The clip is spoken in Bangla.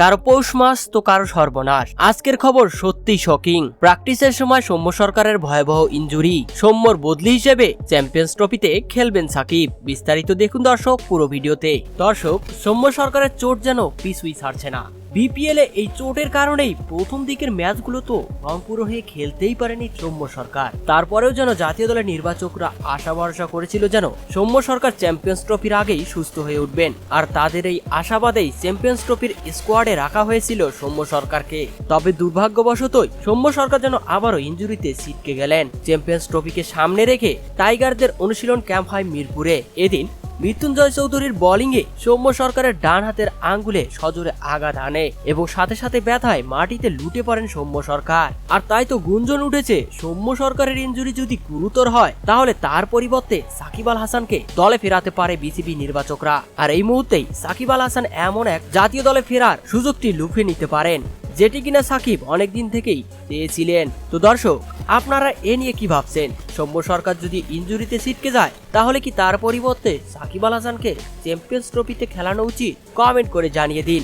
কারও পৌষ মাস তো কারও সর্বনাশ। আজকের খবর সত্যি শকিং প্র্যাকটিসের সময় সৌম্য সরকারের ভয়াবহ ইঞ্জুরি সৌম্যর বদলি হিসেবে চ্যাম্পিয়ন্স ট্রফিতে খেলবেন সাকিব। বিস্তারিত দেখুন দর্শক পুরো ভিডিওতে। দর্শক, সৌম্য সরকারের চোট যেন পিছুই ছাড়ছে না। বিপিএল এই চোটের কারণেই প্রথম দিকের ম্যাচগুলো তো রংপুর হয়ে খেলতেই পারেনি সৌম্য সরকার। তারপরেও যেন জাতীয় দলের নির্বাচকরা আশা ভরসা করেছিল যেন সৌম্য সরকার চ্যাম্পিয়ন্স ট্রফির আগেই সুস্থ হয়ে উঠবেন। আর তাদের এই আশাবাদেই চ্যাম্পিয়ন্স ট্রফির স্কোয়াডে রাখা হয়েছিল সৌম্য সরকারকে। তবে দুর্ভাগ্যবশতই সৌম্য সরকার যেন আবারও ইঞ্জুরিতে ছিটকে গেলেন। চ্যাম্পিয়ন্স ট্রফিকে সামনে রেখে টাইগারদের অনুশীলন ক্যাম্প হয় মিরপুরে। এদিন মৃত্যুঞ্জয় চৌধুরীর বোলিংয়ে সৌম্য সরকারের ডান হাতের আঙ্গুলে সজোরে আঘাত আনে এবং সাথে সাথে ব্যথায় মাটিতে লুটে পড়েন সৌম্য সরকার। আর তাই তো গুঞ্জন উঠেছে, সৌম্য সরকারের ইঞ্জুরি যদি গুরুতর হয়, তাহলে তার পরিবর্তে সাকিব আল হাসানকে দলে ফেরাতে পারে বিসিবি নির্বাচকরা। আর এই মুহূর্তেই সাকিব আল হাসান এমন এক জাতীয় দলে ফেরার সুযোগটি লুফে নিতে পারেন। যেটি কিনা সাকিব অনেকদিন থেকেই চেয়েছিলেন। তো দর্শক, আপনারা এ নিয়ে কি ভাবছেন? সৌম্য সরকার যদি ইঞ্জুরিতে ছিটকে যায়, তাহলে কি তার পরিবর্তে সাকিব আল হাসানকে চ্যাম্পিয়ন্স ট্রফিতে খেলানো উচিত? কমেন্ট করে জানিয়ে দিন।